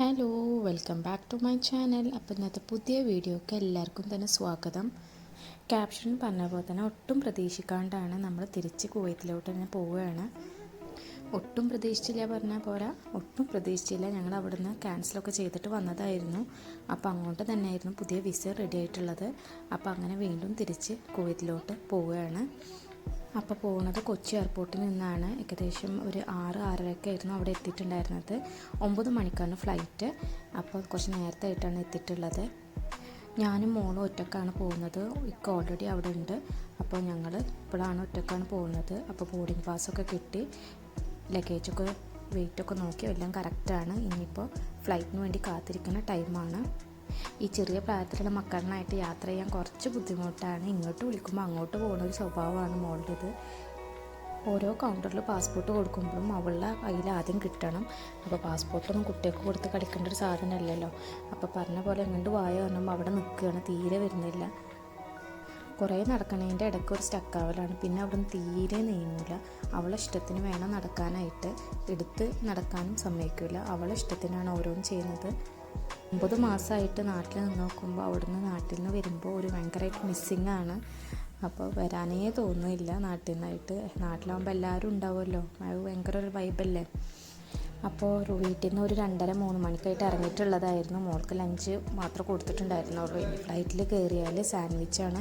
Hello welcome back to my channel അപ്പോൾ ഇന്നത്തെ പുതിയ വീഡിയോക്ക് എല്ലാവർക്കും തന്നെ സ്വാഗതം. ക്യാപ്ഷൻ പറഞ്ഞ പോലെ തന്നെ ഒട്ടും പ്രതീക്ഷിക്കാണ്ടാണ് നമ്മൾ തിരിച്ച് കുവൈത്തിലോട്ട് തന്നെ പോവുകയാണ്. ഒട്ടും പ്രതീക്ഷിച്ചില്ല പറഞ്ഞാൽ പോരാ. ഒട്ടും പ്രതീക്ഷിച്ചില്ല. ഞങ്ങൾ അവിടുന്ന് ക്യാൻസലൊക്കെ ചെയ്തിട്ട് വന്നതായിരുന്നു. അപ്പോൾ അങ്ങോട്ട് തന്നെയായിരുന്നു പുതിയ വിസ റെഡി ആയിട്ടുള്ളത്. അപ്പോൾ അങ്ങനെ വീണ്ടും തിരിച്ച് കുവൈത്തിലോട്ട് പോവുകയാണ്. അപ്പോൾ പോകുന്നത് കൊച്ചി എയർപോർട്ടിൽ നിന്നാണ്. ഏകദേശം ഒരു ആറ് ആറരയൊക്കെ ആയിരുന്നു അവിടെ എത്തിയിട്ടുണ്ടായിരുന്നത്. ഒമ്പത് മണിക്കാണ് ഫ്ലൈറ്റ് അപ്പോൾ കുറച്ച് നേരത്തെ ആയിട്ടാണ് എത്തിയിട്ടുള്ളത്. ഞാനും മോളും ഒറ്റക്കാണ് പോകുന്നത്. ഇക്ക ഓൾറെഡി അവിടെ ഉണ്ട്. അപ്പോൾ ഞങ്ങൾ ഇപ്പോഴാണ് ഒറ്റക്കാണ് പോകുന്നത്. അപ്പോൾ ബോർഡിംഗ് പാസ്സൊക്കെ കിട്ടി. ലഗേജൊക്കെ വെയിറ്റൊക്കെ നോക്കി എല്ലാം കറക്റ്റാണ് ഇനിയിപ്പോൾ ഫ്ലൈറ്റിന് വേണ്ടി കാത്തിരിക്കുന്ന ടൈമാണ് ഈ ചെറിയ പ്രായത്തിലുള്ള മക്കളിനായിട്ട് യാത്ര ചെയ്യാൻ കുറച്ച് ബുദ്ധിമുട്ടാണ്. ഇങ്ങോട്ട് വിളിക്കുമ്പോൾ അങ്ങോട്ട് പോകുന്ന ഒരു സ്വഭാവമാണ് മോളുടേത്. ഓരോ കൗണ്ടറിൽ പാസ്പോർട്ട് കൊടുക്കുമ്പോഴും അവളുടെ കയ്യിൽ ആദ്യം കിട്ടണം. അപ്പോൾ പാസ്പോർട്ടൊന്നും കുട്ടികൾക്ക് കൊടുത്ത് കളിക്കേണ്ട ഒരു സാധനമല്ലല്ലോ. അപ്പോൾ പറഞ്ഞ പോലെ എങ്ങോട്ട് വായ പറഞ്ഞപ്പോൾ അവിടെ നിൽക്കുകയാണ്. തീരെ വരുന്നില്ല. കുറേ നടക്കണതിന്റെ ഇടയ്ക്ക് ഒരു സ്റ്റക്കാവലാണ് പിന്നെ അവിടെ നിന്ന് തീരെ നീങ്ങില്ല അവളെ ഇഷ്ടത്തിന് വേണം നടക്കാനായിട്ട്. എടുത്ത് നടക്കാനും സമ്മതിക്കില്ല അവളെ ഇഷ്ടത്തിനാണ് ഓരോന്നും ചെയ്യുന്നത്. ഒമ്പത് മാസമായിട്ട് നാട്ടിൽ നിന്ന് നോക്കുമ്പോൾ അവിടുന്ന് നാട്ടിൽ നിന്ന് വരുമ്പോൾ ഒരു ഭയങ്കരമായിട്ട് മിസ്സിങ് ആണ്. അപ്പോൾ വരാനേ തോന്നുന്നില്ല നാട്ടിൽ നിന്നായിട്ട്. നാട്ടിലാകുമ്പോൾ എല്ലാവരും ഉണ്ടാവുമല്ലോ. അത് ഭയങ്കര ഒരു വൈബല്ലേ അപ്പോൾ വീട്ടിൽ നിന്ന് ഒരു രണ്ടര മൂന്ന് മണിക്കായിട്ട് ഇറങ്ങിയിട്ടുള്ളതായിരുന്നു. മോൾക്ക് ലഞ്ച് മാത്രം കൊടുത്തിട്ടുണ്ടായിരുന്നുള്ളൂ ഫ്ലൈറ്റിൽ കയറിയാൽ സാൻഡ്വിച്ചാണ്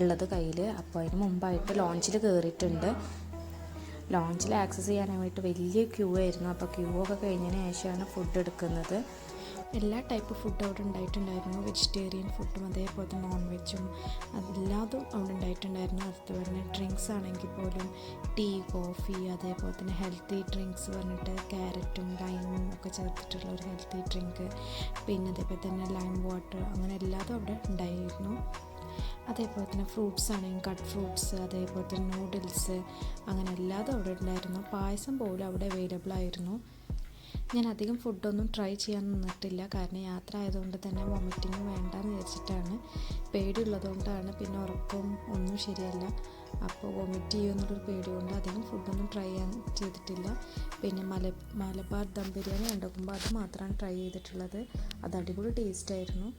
ഉള്ളത് കയ്യിൽ. അപ്പോൾ അതിന് മുമ്പായിട്ട് ലോഞ്ചിൽ കയറിയിട്ടുണ്ട്. ലോഞ്ചിൽ ആക്സസ് ചെയ്യാനായിട്ട് വലിയ ക്യൂ ആയിരുന്നു. അപ്പോൾ ക്യൂ ഒക്കെ കഴിഞ്ഞതിന് ശേഷമാണ് ഫുഡ് എടുക്കുന്നത്. എല്ലാ ടൈപ്പ് ഫുഡ് അവിടെ ഉണ്ടായിട്ടുണ്ടായിരുന്നു. വെജിറ്റേറിയൻ ഫുഡും അതേപോലെ തന്നെ നോൺ വെജും അതെല്ലാതും അവിടെ ഉണ്ടായിട്ടുണ്ടായിരുന്നു. അതുപോലെ തന്നെ ഡ്രിങ്ക്സ് ആണെങ്കിൽ പോലും ടീ കോഫി അതേപോലെ തന്നെ ഹെൽത്തി ഡ്രിങ്ക്സ് പറഞ്ഞിട്ട് ക്യാരറ്റും ലൈമും ഒക്കെ ചേർത്തിട്ടുള്ള ഒരു ഹെൽത്തി ഡ്രിങ്ക് പിന്നെ അതേപോലെ തന്നെ ലൈം വാട്ടർ അങ്ങനെ എല്ലാതും അവിടെ ഉണ്ടായിരുന്നു. അതേപോലെ തന്നെ ഫ്രൂട്ട്സ് ആണെങ്കിൽ കട്ട് ഫ്രൂട്ട്സ് അതേപോലെ തന്നെ നൂഡിൽസ് അങ്ങനെ എല്ലാതും അവിടെ ഉണ്ടായിരുന്നു. പായസം പോലും അവിടെ അവൈലബിൾ ആയിരുന്നു. ഞാൻ അധികം ഫുഡൊന്നും ട്രൈ ചെയ്യാൻ നിന്നിട്ടില്ല. കാരണം യാത്ര ആയതുകൊണ്ട് തന്നെ വോമിറ്റിങ് വേണ്ടെന്ന് വിചാരിച്ചിട്ടാണ്. പേടിയുള്ളതുകൊണ്ടാണ്. പിന്നെ ഉറക്കവും ഒന്നും ശരിയല്ല. അപ്പോൾ വോമിറ്റ് ചെയ്യുമെന്നുള്ളൊരു പേടി കൊണ്ട് അധികം ഫുഡൊന്നും ട്രൈ ചെയ്യാൻ ചെയ്തിട്ടില്ല. പിന്നെ മല മലബാർ ദം ബിരിയാണി ഉണ്ടാക്കുമ്പോൾ അത് മാത്രമാണ് ട്രൈ ചെയ്തിട്ടുള്ളത്. അത് അടിപൊളി ടേസ്റ്റ് ആയിരുന്നു.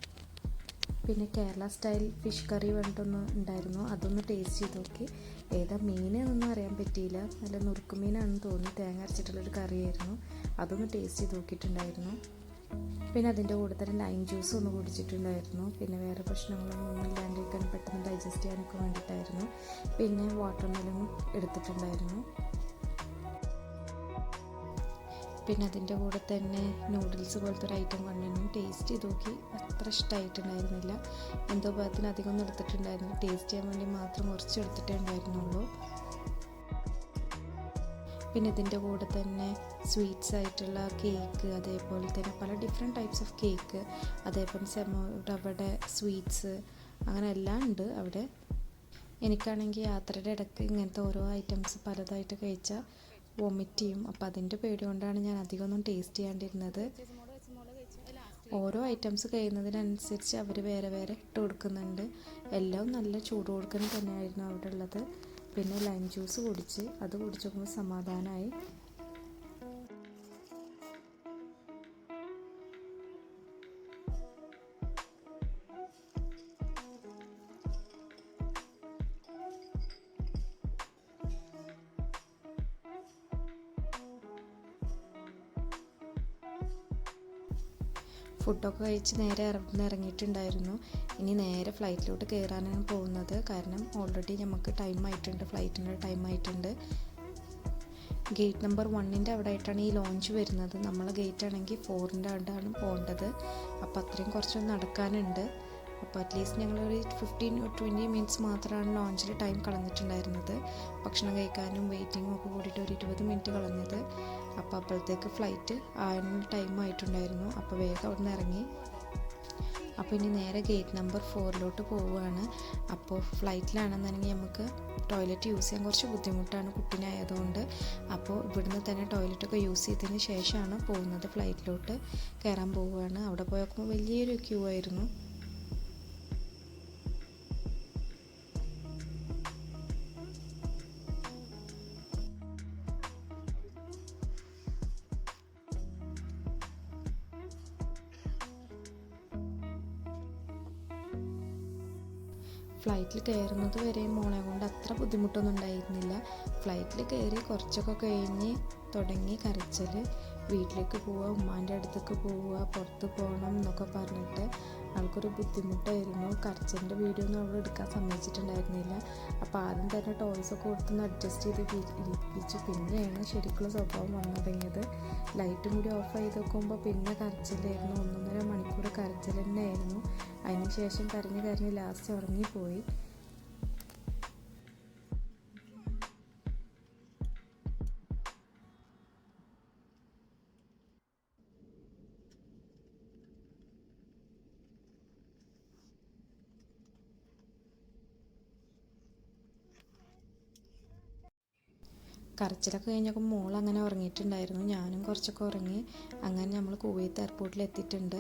പിന്നെ കേരള സ്റ്റൈൽ ഫിഷ് കറി പറഞ്ഞിട്ടൊന്ന് ഉണ്ടായിരുന്നു. അതൊന്ന് ടേസ്റ്റ് ചെയ്ത് നോക്കി. ഏതാ മീനെന്നൊന്നും അറിയാൻ പറ്റിയില്ല. നല്ല നുറുക്കുമീനാണെന്ന് തോന്നി. തേങ്ങ അരച്ചിട്ടുള്ളൊരു കറിയായിരുന്നു അതൊന്ന് ടേസ്റ്റ് ചെയ്ത് നോക്കിയിട്ടുണ്ടായിരുന്നു. പിന്നെ അതിന്റെ കൂടെ തന്നെ ലൈം ജ്യൂസ് ഒന്ന് കുടിച്ചിട്ടുണ്ടായിരുന്നു. പിന്നെ വേറെ പ്രശ്നങ്ങളൊന്നും ഇല്ലാണ്ടിരിക്കാൻ പെട്ടെന്ന് ഡൈജസ്റ്റ് ചെയ്യാനൊക്കെ വേണ്ടിയിട്ടായിരുന്നു. പിന്നെ വാട്ടർ മെലനും എടുത്തിട്ടുണ്ടായിരുന്നു. പിന്നെ അതിന്റെ കൂടെ തന്നെ നൂഡിൽസ് പോലത്തെ ഒരു ഐറ്റം കൊണ്ടുവന്നു ടേസ്റ്റ് ചെയ്ത് നോക്കി. അത്ര ഇഷ്ടമായിട്ടുണ്ടായിരുന്നില്ല എന്തോ ഭാഗത്തിന് അധികം ഒന്നും എടുത്തിട്ടുണ്ടായിരുന്നു ടേസ്റ്റ് ചെയ്യാൻ വേണ്ടി മാത്രം കുറച്ച് എടുത്തിട്ടേ ഉണ്ടായിരുന്നുള്ളൂ. പിന്നെ ഇതിന്റെ കൂടെ തന്നെ സ്വീറ്റ്സ് ആയിട്ടുള്ള കേക്ക് അതേപോലെ തന്നെ പല ഡിഫറെന്റ് ടൈപ്സ് ഓഫ് കേക്ക് അതേപോലെ സെമോ സ്വീറ്റ്സ് അങ്ങനെ എല്ലാം ഉണ്ട് അവിടെ. എനിക്കാണെങ്കിൽ യാത്രയുടെ ഇടയ്ക്ക് ഇങ്ങനത്തെ ഓരോ ഐറ്റംസ് പലതായിട്ട് കഴിച്ചാൽ വൊമിറ്റ്. ചെയ്യും അപ്പോൾ അതിന്റെ പേടി കൊണ്ടാണ് ഞാൻ അധികമൊന്നും ടേസ്റ്റ് ചെയ്യാണ്ടിരുന്നത്. ഓരോ ഐറ്റംസ് കഴിയുന്നതിനനുസരിച്ച് അവർ വേറെ വേറെ ഇട്ട് കൊടുക്കുന്നുണ്ട്. എല്ലാം നല്ല ചൂട് കൊടുക്കുന്ന തന്നെയായിരുന്നു അവിടെ ഉള്ളത് പിന്നെ ലൈം ജ്യൂസ് കുടിച്ച് അത് കുടിച്ചപ്പോൾ സമാധാനമായി ഫുഡൊക്കെ കഴിച്ച് നേരെ ഇറങ്ങി ഇറങ്ങിയിട്ടുണ്ടായിരുന്നു. ഇനി നേരെ ഫ്ലൈറ്റിലോട്ട് കയറാനാണ് പോകുന്നത്. കാരണം ഓൾറെഡി നമുക്ക് ടൈം ആയിട്ടുണ്ട്. ഫ്ലൈറ്റിന്റെ ടൈം ആയിട്ടുണ്ട്. ഗേറ്റ് നമ്പർ വണ്ണിന്റെ അവിടെ ആയിട്ടാണ് ഈ ലോഞ്ച് വരുന്നത്. നമ്മളെ ഗേറ്റ് ആണെങ്കിൽ ഫോറിന്റെ അവിടെയാണ് പോകേണ്ടത് അപ്പോൾ അത്രയും കുറച്ച് നടക്കാനുണ്ട്. അപ്പോൾ അറ്റ്ലീസ്റ്റ് ഞങ്ങൾ ഒരു ഫിഫ്റ്റീൻ ട്വന്റി മിനിറ്റ്സ് മാത്രമാണ് ലോഞ്ചിൽ ടൈം കളഞ്ഞിട്ടുണ്ടായിരുന്നത്. ഭക്ഷണം കഴിക്കാനും വെയിറ്റിങ്ങും ഒക്കെ കൂടിയിട്ട് ഒരു ഇരുപത് മിനിറ്റ് കളഞ്ഞത്. അപ്പോൾ അപ്പോഴത്തേക്ക് ഫ്ലൈറ്റ് ആയിരുന്ന ടൈം ആയിട്ടുണ്ടായിരുന്നു. അപ്പോൾ വേഗം അവിടെ നിന്ന് ഇറങ്ങി. അപ്പോൾ ഇനി നേരെ ഗേറ്റ് നമ്പർ ഫോറിലോട്ട് പോവുകയാണ്. അപ്പോൾ ഫ്ലൈറ്റിലാണെന്നുണ്ടെങ്കിൽ നമുക്ക് ടോയ്ലറ്റ് യൂസ് ചെയ്യാൻ കുറച്ച് ബുദ്ധിമുട്ടാണ് കുട്ടീനായതുകൊണ്ട്. അപ്പോൾ ഇവിടുന്ന് തന്നെ ടോയ്ലറ്റൊക്കെ യൂസ് ചെയ്തതിന് ശേഷമാണ് പോകുന്നത് ഫ്ലൈറ്റിലോട്ട് കയറാൻ പോവുകയാണ്. അവിടെ പോയപ്പോൾ വലിയൊരു ക്യൂ ആയിരുന്നു. ഫ്ലൈറ്റിൽ കയറുന്നത് വരെ മോളെ കൊണ്ട് അത്ര ബുദ്ധിമുട്ടൊന്നും ഉണ്ടായിരുന്നില്ല. ഫ്ലൈറ്റിൽ കയറി കുറച്ചൊക്കെ കഴിഞ്ഞ് തുടങ്ങി കരച്ചിൽ വീട്ടിലേക്ക് പോവുക ഉമ്മാന്റെ അടുത്തേക്ക് പോവുക പുറത്ത് പോകണം എന്നൊക്കെ പറഞ്ഞിട്ട് ആൾക്കൊരു ബുദ്ധിമുട്ടായിരുന്നു. കരച്ചിലിന്റെ വീഡിയോ ഒന്നും അവൾ എടുക്കാൻ സമ്മതിച്ചിട്ടുണ്ടായിരുന്നില്ല. അപ്പോൾ ആദ്യം തന്നെ ടോയ്സ് ഒക്കെ കൊടുത്തൊന്ന് അഡ്ജസ്റ്റ് ചെയ്ത് ഇരിപ്പിച്ചു. പിന്നെയാണ് ശരിക്കുള്ള സ്വഭാവം വന്നു തുടങ്ങിയത് ലൈറ്റും കൂടി ഓഫ് ചെയ്ത് നോക്കുമ്പോൾ പിന്നെ കരച്ചിലായിരുന്നു. ഒന്നൊന്നര മണിക്കൂർ കരച്ചിൽ തന്നെയായിരുന്നു. അതിന് ശേഷം കരഞ്ഞ് കരഞ്ഞ് ലാസ്റ്റ് ഉറങ്ങിപ്പോയി. കരച്ചിലൊക്കെ കഴിഞ്ഞപ്പോൾ മോൾ അങ്ങനെ ഉറങ്ങിയിട്ടുണ്ടായിരുന്നു. ഞാനും കുറച്ചൊക്കെ ഉറങ്ങി. അങ്ങനെ നമ്മൾ കുവൈത്ത് എയർപോർട്ടിൽ എത്തിയിട്ടുണ്ട്.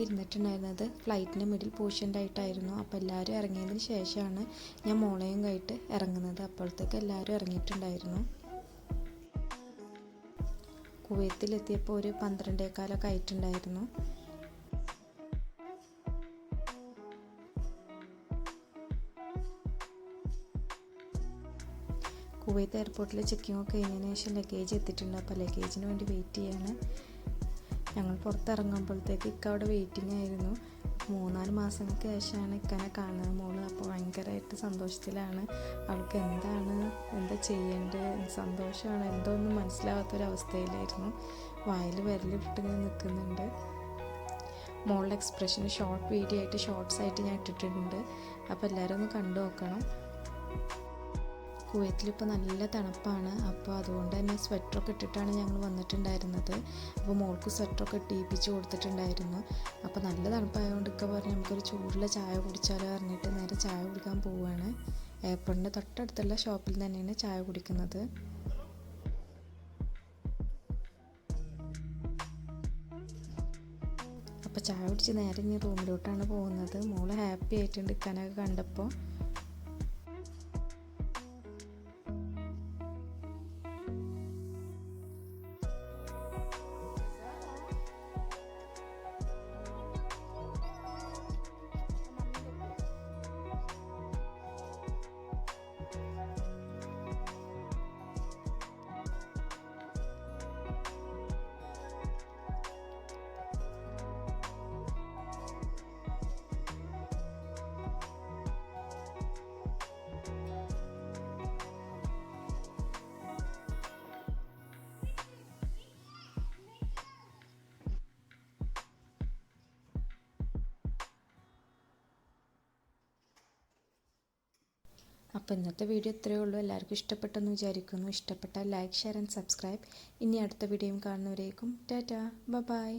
ഇരുന്നിട്ടുണ്ടായിരുന്നത് ഫ്ലൈറ്റിന്റെ മിഡിൽ പോർഷന്റായിട്ടായിരുന്നു അപ്പോൾ എല്ലാവരും ഇറങ്ങിയതിന് ശേഷമാണ് ഞാൻ മോളെയും കയറ്റ് ഇറങ്ങുന്നത്. അപ്പോഴത്തേക്ക് എല്ലാവരും ഇറങ്ങിയിട്ടുണ്ടായിരുന്നു. കുവൈത്തിലെത്തിയപ്പോൾ ഒരു പന്ത്രണ്ടേക്കാലൊക്കെ ആയിട്ടുണ്ടായിരുന്നു. കുവൈത്ത് എയർപോർട്ടിൽ ചെക്കിംഗ് ഒക്കെ കഴിഞ്ഞതിന് ശേഷം ലഗേജ് എത്തിയിട്ടുണ്ട്. അപ്പോൾ ലഗേജിന് വേണ്ടി വെയിറ്റ് ചെയ്യാണ്. ഞങ്ങൾ പുറത്തിറങ്ങുമ്പോഴത്തേക്ക് ഇക്ക അവിടെ വെയിറ്റിംഗ് ആയിരുന്നു. മൂന്നാൽ മാസങ്ങൾക്ക് ശേഷമാണ് ഇക്കനെ കാണുന്നത് മോൾ. അപ്പോൾ ഭയങ്കരമായിട്ട് സന്തോഷത്തിലാണ്. അവൾക്ക് എന്താണ് എന്താ ചെയ്യേണ്ടത്? സന്തോഷമാണ്? എന്തോ ഒന്നും മനസ്സിലാവാത്തൊരവസ്ഥയിലായിരുന്നു. വായിൽ വിരലിട്ട് ഇങ്ങനെ നിൽക്കുന്നുണ്ട്. മോളുടെ എക്സ്പ്രഷൻ ഷോർട്ട് വീഡിയോ ആയിട്ട് ഷോർട്സ് ആയിട്ട് ഞാൻ ഇട്ടിട്ടുണ്ട്. അപ്പോൾ എല്ലാവരും ഒന്ന് കണ്ടു നോക്കണം. കുവൈത്തിലിപ്പോൾ നല്ല തണുപ്പാണ്. അപ്പോൾ അതുകൊണ്ട് തന്നെ സ്വെറ്ററൊക്കെ ഇട്ടിട്ടാണ് ഞങ്ങൾ വന്നിട്ടുണ്ടായിരുന്നത്. അപ്പോൾ മോൾക്ക് സ്വെറ്ററൊക്കെ ഇട്ടിപ്പിച്ച് കൊടുത്തിട്ടുണ്ടായിരുന്നു. അപ്പോൾ നല്ല തണുപ്പായതുകൊണ്ട് ഒക്കെ പറഞ്ഞ് നമുക്കൊരു ചൂടുള്ള ചായ കുടിച്ചാലോ പറഞ്ഞിട്ട് നേരെ ചായ കുടിക്കാൻ പോവുകയാണ് എയർപോർട്ടിന്റെ തൊട്ടടുത്തുള്ള ഷോപ്പിൽ തന്നെയാണ് ചായ കുടിക്കുന്നത്. അപ്പോൾ ചായ കുടിച്ച് നേരെ ഇനി റൂമിലോട്ടാണ് പോകുന്നത്. മോൾ ഹാപ്പി ആയിട്ടുണ്ട് ഇക്കാനൊക്കെ കണ്ടപ്പോൾ. അപ്പോൾ ഇന്നത്തെ വീഡിയോ ഇത്രയേ ഉള്ളൂ. എല്ലാവർക്കും ഇഷ്ടപ്പെട്ടെന്ന് വിചാരിക്കുന്നു. ഇഷ്ടപ്പെട്ടാൽ ലൈക്ക് ഷെയർ ആൻഡ് സബ്സ്ക്രൈബ്. ഇനി അടുത്ത വീഡിയോയും കാണുന്നവരേക്കും ടാറ്റാ. ബൈ.